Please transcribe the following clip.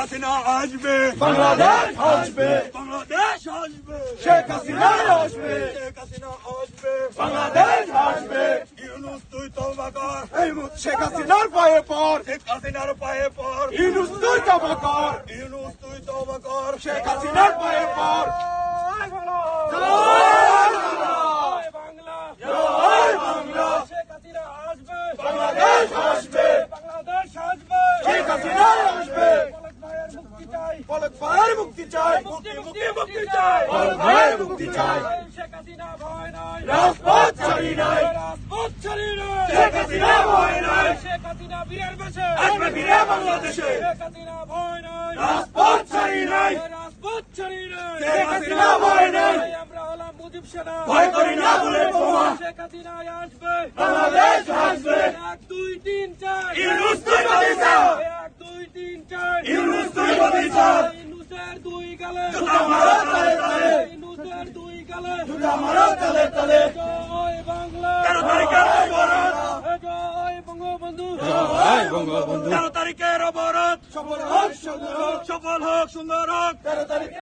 হাসিনা আসবে। বাংলাদেশ আসবে। বাংলাদেশ আসবে। শেখ হাসিনা আসবে। শেখ হাসিনা আসবে। বাংলাদেশ আসবে। ইউনুস তুই তওবা কর। এই শেখ হাসিনার পায়ে পর। শেখ হাসিনার পায়ে পর। ইউনুস তুই তবা কর। ইউনুস তুই তওবা কর। শেখ হাসিনার পায়ে পর জয় বাংলা বাংলাদেশ আসবে শেখ হাসিনা আসবে পলক ভাইয়ের মুক্তি চাই। মুক্তি মুক্তি মুক্তি চাই। ভাইয়ের মুক্তি চাই। রাজপথ ছাড়ি নাই। শেখ হাসিনা ভয় নাই। আসবে ফিরে বাংলাদেশে। রাজপথ ছাড়ি নাই। শেখ হাসিনা ভয় নাই। ভয় করি না বলে বোমা। বাংলাদেশ আসবে এক দুই তিন চার। ইউনুস তুই বলি চাও। ইউনুস তুই বলি চাও জুতা মারো তালে তালে জুতা মারো তালে তালে তেরো তারিখের অবরোধ তেরো তারিখের অবরোধ সফল হোক সুন্দর হোক। সফল হোক সুন্দর হোক। তেরো তারিখ